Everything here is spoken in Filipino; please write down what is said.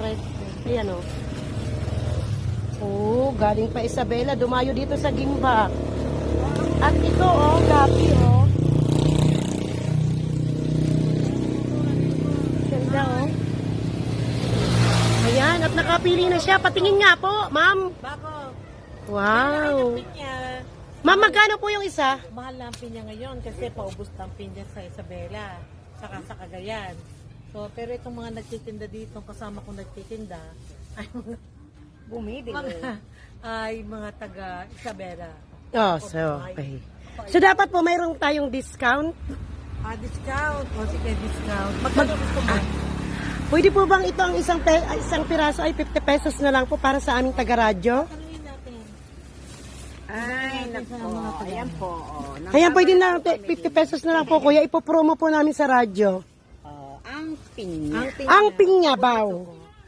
Ayan o. Oh, galing pa Isabela. Dumayo dito sa Gimbak. At ito oh, gabi oh. Ganda oh. Ayan, at nakapili na siya. Patingin nga po, ma'am. Bako, Wow. Ma'am, magkano po yung isa? Mahal na ang pinya ngayon kasi paubos na ang pinya sa Isabela, saka sa Cagayan. So, pero itong mga nagtitinda dito, kasama kong nagtitinda, ay mga, Bumibili. mga, ay mga taga Isabela. Oh, so, okay. So, dapat po mayroong tayong discount. Ah, discount. O sige, discount. Magkano gusto mo? Pwede po bang ito ang isang, pe- ah, isang piraso ay 50 pesos na lang po para sa aming taga-radyo? Tanungin natin. Ay, nako. Ayan po. Oh, Ayan, pwede na pe- 50 pesos na lang po, kuya. Ipopromo po namin sa radyo. Pinya. Ang pinya. Ang pinya baw.